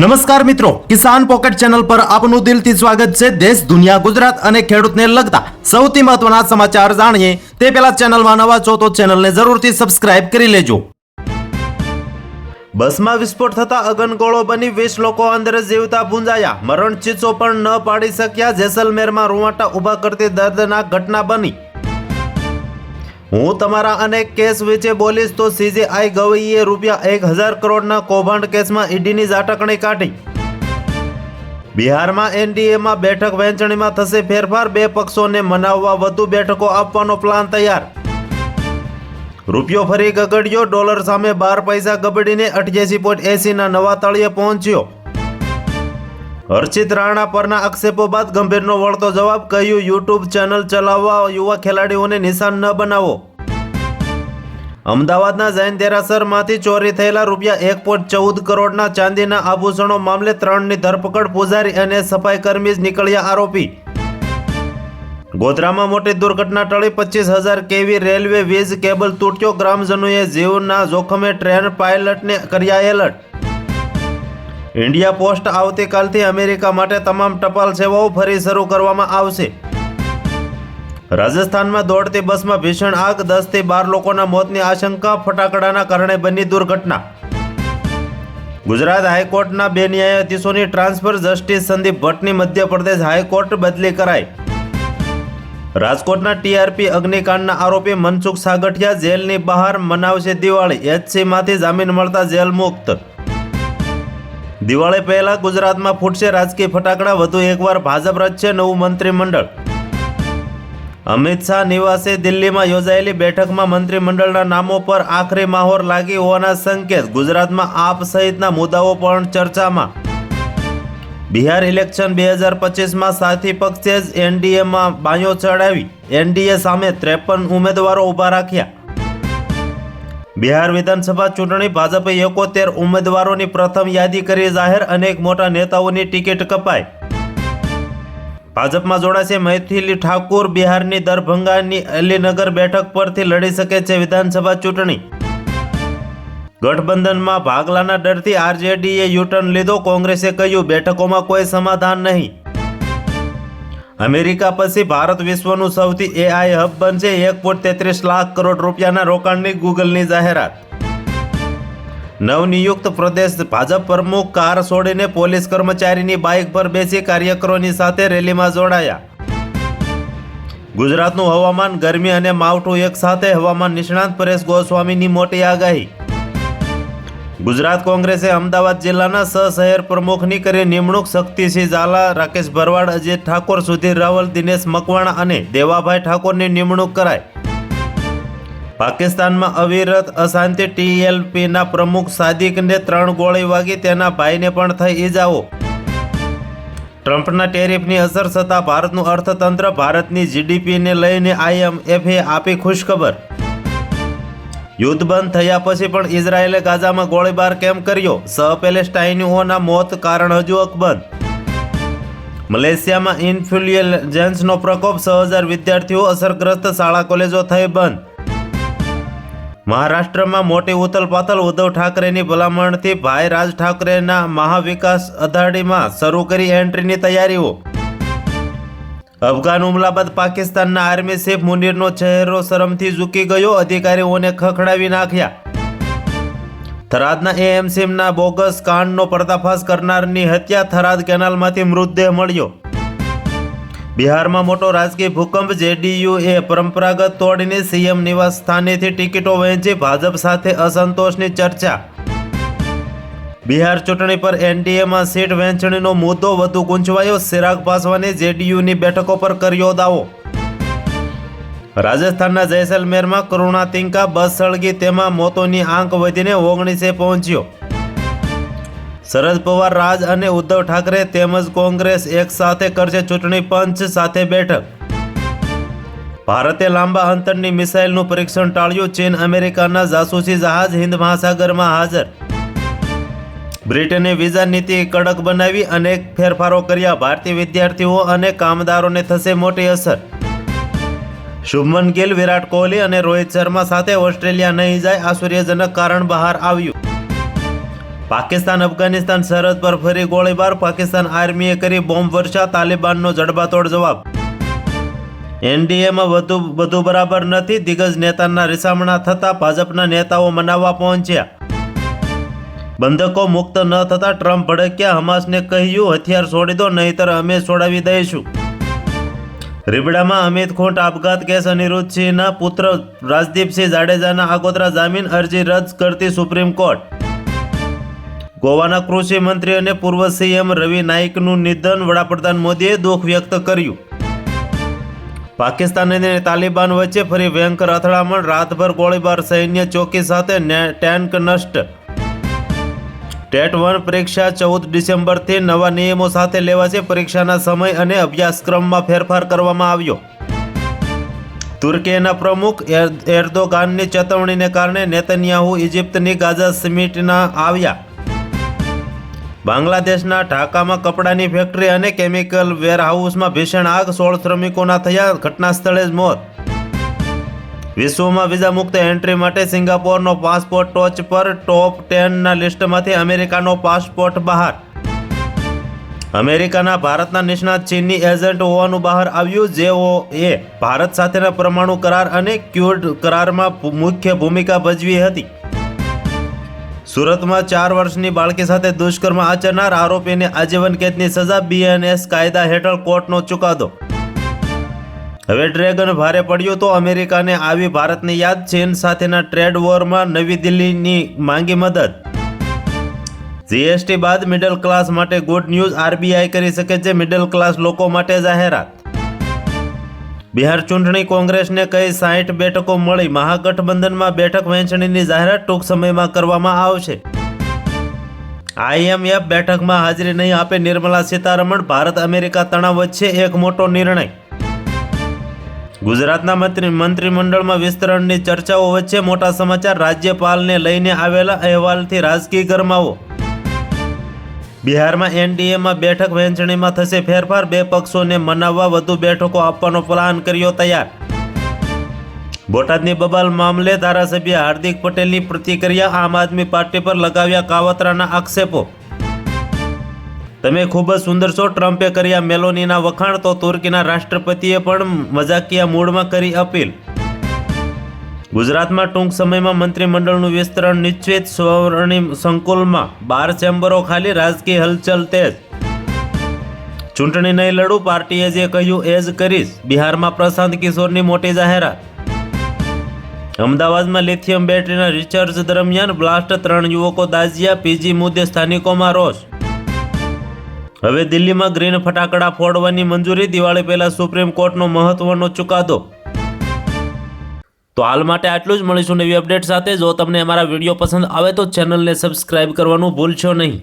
નમસ્કાર મિત્રો, કિસાન pocket channel પર આપનું દિલથી સ્વાગત છે. દેશ, દુનિયા, ગુજરાત અને ખેડૂતને લગતા સૌથી મહત્વના સમાચાર જાણીએ. તે પહેલા ચેનલમાં નવા છો તો ચેનલને જરૂરથી સબસ્ક્રાઇબ કરી લેજો. બસમાં વિસ્ફોટ થતા અગનગોળો બની વીસ લોકો અંદર જીવતા ભૂંજાયા. મરણ ચીસો પણ ન પાડી શક્યા. જેસલમેરમાં રૂવાટા ઊભા કરતી દર્દનાક ઘટના બની. હું તમારા અનેક કેસ વિશે બોલીશ તો સીજેઆઈ ગવઈએ રૂપિયા એક હજાર કરોડના કૌભાંડ કેસમાં ઈડીની ઝાટકણી કાઢી. બિહારમાં એનડીએમાં બેઠક વહેંચણીમાં થશે ફેરફાર, બે પક્ષોને મનાવવા વધુ બેઠકો આપવાનો પ્લાન તૈયાર. રૂપિયો ફરી ગગડ્યો, ડોલર સામે બાર પૈસા ગબડીને અઠ્યાસી પોઈન્ટ એસીના નવા તળિયે પહોંચ્યો. હર્ષિત રાણા પરના આક્ષેપો બાદ ગંભીરનો વળતો જવાબ કહ્યું યુટ્યુબ ચેનલ ચલાવવા યુવા ખેલાડીઓને નિશાન ન બનાવો. અમદાવાદના જૈન દેરાસરમાંથી ચોરી થયેલા રૂપિયા એક પોઈન્ટ ચૌદ કરોડના ચાંદીના આભૂષણો મામલે ત્રણની ધરપકડ પૂજારી અને સફાઈ કર્મી જ નીકળ્યા આરોપી. ગોધરામાં મોટી દુર્ઘટના ટળી પચીસ હજાર કેવી રેલવે વીજ કેબલ તૂટ્યો, ગ્રામજનોએ જીવના જોખમે ટ્રેન પાયલટને કર્યા એલર્ટ. ઇન્ડિયા પોસ્ટ આવતીકાલથી અમેરિકા માટે તમામ ટપાલ સેવાઓ ફરી શરૂ કરવામાં આવશે. રાજસ્થાનમાં દોડતી બસમાં ભીષણ આગ, દસથી બાર લોકોના મોતની આશંકા, ફટાકડાના કારણે બની દુર્ઘટના. ગુજરાત હાઈકોર્ટના બે ન્યાયાધીશોની ટ્રાન્સફર, જસ્ટિસ સંદીપ ભટ્ટની મધ્યપ્રદેશ હાઈકોર્ટ બદલી કરાઈ. રાજકોટના ટીઆરપી અગ્નિકાંડના આરોપી મનસુખ સાગઠિયા જેલની બહાર મનાવશે દિવાળી, એચસીમાંથી જામીન મળતા જેલ મુક્ત દિવાળી પહેલા ગુજરાતમાં ફૂટશે રાજકીય ફટાકડા, વધુ એકવાર ભાજપ રચશે નવું મંત્રીમંડળ. અમિત શાહ નિવાસે દિલ્હીમાં યોજાયેલી બેઠકમાં મંત્રીમંડળના નામો પર આખરી માહોર લાગી હોવાના સંકેત, ગુજરાતમાં આપ સહિતના મુદ્દાઓ પણ ચર્ચામાં. બિહાર ઇલેક્શન બે હજાર પચીસમાં સાથી પક્ષે જ એનડીએમાં બાયો ચડાવી. એનડીએ સામે ત્રેપન ઉમેદવારો ઊભા રાખ્યા. બિહાર વિધાનસભા ચૂંટણી ભાજપે એકોતેર ઉમેદવારોની પ્રથમ યાદી કરી જાહેર અનેક મોટા નેતાઓની ટિકિટ કપાઈ. ભાજપમાં જોડાશે મૈથિલી ઠાકુર, બિહારની દરભંગાની અલીનગર બેઠક પરથી લડી શકે છે વિધાનસભા ચૂંટણી. ગઠબંધનમાં ભાગલાના ડરથી આરજેડીએ યુટર્ન લીધો, કોંગ્રેસે કહ્યું બેઠકોમાં કોઈ સમાધાન નહીં. અમેરિકા પછી ભારત વિશ્વનું સૌથી એઆઈ હબ બનશે. એક પોઈન્ટ તેત્રીસ લાખ કરોડ રૂપિયાના રોકાણની ગૂગલની જાહેરાત. નવનિયુક્ત પ્રદેશ ભાજપ પ્રમુખ કાર છોડીને પોલીસ કર્મચારીની બાઇક પર બેસી કાર્યકરોની સાથે રેલીમાં જોડાયા. ગુજરાતનું હવામાન ગરમી અને માવઠું એક સાથે હવામાન નિષ્ણાંત પરેશ ગોસ્વામીની મોટી આગાહી. ગુજરાત કોંગ્રેસે અમદાવાદ જિલ્લાના સ શહેર પ્રમુખની કરી નિમણૂક શક્તિસિંહ ઝાલા, રાકેશ ભરવાડ અજય ઠાકોર સુધીર રાવલ, દિનેશ મકવાણા અને દેવાભાઈ ઠાકોરની નિમણૂક કરાઈ. પાકિસ્તાનમાં અવિરત અશાંતિ ટીએલપીના પ્રમુખ સાદિકને ત્રણ ગોળી વાગી તેના ભાઈને પણ થઈ ઈજાઓ. ટ્રમ્પના ટેરિફની અસર છતાં ભારતનું અર્થતંત્ર ભારતની જીડીપીને લઈને આઈએમએફે આપી ખુશખબર. યુદ્ધ બંધ થયા પછી પણ ઇઝરાયેલે ગાઝામાં ગોળીબાર કેમ કર્યો? સહ પેલેસ્ટાઇનીઓના મોત કારણ હજુ અકબંધ મલેશિયામાં ઇન્ફ્લુએન્ઝાનો પ્રકોપ છ હજાર વિદ્યાર્થીઓ અસરગ્રસ્ત શાળા કોલેજો થઈ બંધ. મહારાષ્ટ્રમાં મોટી ઉથલપાથલ ઉદ્ધવ ઠાકરેની ભલામણથી ભાઈ રાજ ઠાકરેના મહાવિકાસ અઘાડીમાં શરૂ કરી એન્ટ્રીની તૈયારીઓ. અફઘાન હુમલા બાદ પાકિસ્તાનના આર્મી શેફ મુનીરનો ચહેરો શરમથી ઝૂકી ગયો. અધિકારીઓને ખખડાવી નાખ્યા. થરાદના એએમસીમના બોગસ કાંડનો પર્દાફાશ કરનારની હત્યા થરાદ કેનાલમાંથી મૃતદેહ મળ્યો. બિહારમાં મોટો રાજકીય ભૂકંપ જેડીયુએ પરંપરાગત તોડીને સીએમ નિવાસ સ્થાનેથી ટિકિટો વહેંચી ભાજપ સાથે અસંતોષની ચર્ચા. બિહાર ચૂંટણી પર એનડીએમાં સીટ વહેંચણીનો મુદ્દો વધુ ગૂંચવાયો. ચિરાગ પાસવાને જેડીયુની બેઠકો પર કર્યો દાવો. રાજસ્થાનના જૈસલમેરમાં કરુણા તિંકા બસ સળગી તેમાં મોતોની આંક વધીને ઓગણીસે પહોંચ્યો. શરદ પવાર, રાજ અને ઉદ્ધવ ઠાકરે તેમજ કોંગ્રેસ એક સાથે કરશે ચૂંટણી પંચ સાથે બેઠક. ભારતે લાંબા અંતરની મિસાઇલનું પરીક્ષણ ટાળ્યું. ચીન, અમેરિકાના જાસૂસી જહાજ હિન્દ મહાસાગરમાં હાજર. બ્રિટને વિઝા નીતિ કડક બનાવી અનેક ફેરફારો કર્યા. ભારતીય વિદ્યાર્થીઓ અને કામદારોને થશે મોટી અસર. શુભમન ગિલ, વિરાટ કોહલી અને રોહિત શર્મા સાથે ઓસ્ટ્રેલિયા નહીં જાય, આશ્ચર્યજનક કારણ બહાર આવ્યું. પાકિસ્તાન, અફઘાનિસ્તાન સરહદ પર ફરી ગોળીબાર. પાકિસ્તાન આર્મીએ કરી બોમ્બ વર્ષા, તાલિબાનનો જડબાતોડ જવાબ. એનડીએમાં વધુ બધું બરાબર નથી. દિગ્ગજ નેતાના રિસામણા થતાં ભાજપના નેતાઓ મનાવવા પહોંચ્યા. બંધકો મુક્ત ન થતા ટ્રમ્પ ભડક્યા હમાસને કહ્યું, હથિયાર છોડી દો, નહીતર અમે છોડાવી દઈશું. રીબડામાં અમિત ખોટ, આપઘાત કેસ અનિરુદ્ધસિંહના પુત્ર રાજદીપસિંહ જાડેજાના આગોતરા જામીન અરજી રદ કરતી સુપ્રીમ કોર્ટ. ગોવાના કૃષિ મંત્રી અને પૂર્વ સીએમ રવિ નાઇકનું નિધન વડાપ્રધાન મોદીએ દુઃખ વ્યક્ત કર્યું. પાકિસ્તાન અને તાલિબાન વચ્ચે ફરી ભયંકર અથડામણ રાતભર ગોળીબાર, સૈન્ય ચોકી સાથે ટેન્ક નષ્ટ ટેટ વન પરીક્ષા ચૌદ ડિસેમ્બરથી નવા નિયમો સાથે લેવાશે પરીક્ષાના સમય અને અભ્યાસક્રમમાં ફેરફાર કરવામાં આવ્યો. તુર્કીના પ્રમુખ એર- એર્દોગાનની ચેતવણીને કારણે નેતન્યાહુ ઇજિપ્તની ગાઝા સિમિટના આવ્યા. બાંગ્લાદેશના ઢાકામાં કપડાની ફેક્ટરી અને કેમિકલ વેરહાઉસમાં ભીષણ આગ, સોળ શ્રમિકોના થયા ઘટના સ્થળે જ મોત. વિશ્વમાં વિઝા મુક્ત એન્ટ્રી માટે સિંગાપોરનો પાસપોર્ટ ટોચ પર ટોપ ટેનના લિસ્ટમાંથી અમેરિકાનો પાસપોર્ટ બહાર. અમેરિકાના ભારતના નિષ્ણાત ચીનની એજન્ટ હોવાનું બહાર આવ્યું. જેઓ એ ભારત સાથેના પરમાણુ કરાર અને ક્યુડ કરારમાં મુખ્ય ભૂમિકા ભજવી હતી. સુરતમાં ચાર વર્ષની બાળકી સાથે દુષ્કર્મ આચરનાર આરોપીને આજીવન કેદની સજા બીએનએસ કાયદા હેઠળ કોર્ટનો ચુકાદો. હવે ડ્રેગન ભારે પડ્યું તો અમેરિકાને આવી ભારતની યાદ ચીન સાથેના ટ્રેડ વોરમાં નવી દિલ્હીની માંગી મદદ. જીએસટી બાદ મિડલ ક્લાસ માટે ગુડ ન્યૂઝ આરબીઆઈ કરી શકે છે મિડલ ક્લાસ લોકો માટે જાહેરાત. બિહાર ચૂંટણી કોંગ્રેસને કઈ સાઠ બેઠકો મળી? મહાગઠબંધનમાં બેઠક વહેંચણીની જાહેરાત ટૂંક સમયમાં કરવામાં આવશે. આઈએમએફ બેઠકમાં હાજરી નહીં આપે નિર્મલા સીતારમણ. ભારત અમેરિકા તણાવ વચ્ચે એક મોટો નિર્ણય. ગુજરાતના મંત્રી મંત્રીમંડળમાં વિસ્તરણની ચર્ચાઓ વચ્ચે મોટા સમાચાર રાજ્યપાલને લઈને આવેલા અહેવાલથી રાજકીય ગરમાવો. બિહારમાં એનડીએમાં બેઠક વહેંચણીમાં થશે ફેરફાર. બે પક્ષોને મનાવવા વધુ બેઠકો આપવાનો પ્લાન કર્યો તૈયાર. બોટાદની બબાલ મામલે ધારાસભ્ય હાર્દિક પટેલની પ્રતિક્રિયા આમ આદમી પાર્ટી પર લગાવ્યા કાવતરાના આક્ષેપો. તમે ખૂબ જ સુંદર છો. ટ્રમ્પે કર્યા મેલોનીના વખાણ તો તુર્કીના રાષ્ટ્રપતિએ પણ મજાકિયા મૂડમાં કરી અપીલ. ગુજરાતમાં ટૂંક સમયમાં મંત્રીમંડળનું વિસ્તરણ નિશ્ચિત સ્વર્ણિમ સંકુલમાં. બાર ચેમ્બરો ખાલી, રાજકીય હલચલ તેજ. ચૂંટણી નહીં લડું, પાર્ટીએ જે કહ્યું એ જ કરીશ. બિહારમાં પ્રશાંત કિશોરની મોટી જાહેરાત. અમદાવાદમાં લિથિયમ બેટરીના રિચાર્જ દરમિયાન બ્લાસ્ટ ત્રણ યુવકો દાઝ્યા, પીજી મુદ્દે સ્થાનિકોમાં રોષ. હવે દિલ્હીમાં ગ્રીન ફટાકડા ફોડવાની મંજૂરી, દિવાળી પહેલા સુપ્રીમ કોર્ટનો મહત્વનો ચુકાદો. તો હાલ માટે આટલું જ. મળીશું નવી અપડેટ સાથે. જો તમને અમારા વીડિયો પસંદ આવે તો ચેનલને સબસ્ક્રાઇબ કરવાનું ભૂલશો નહીં.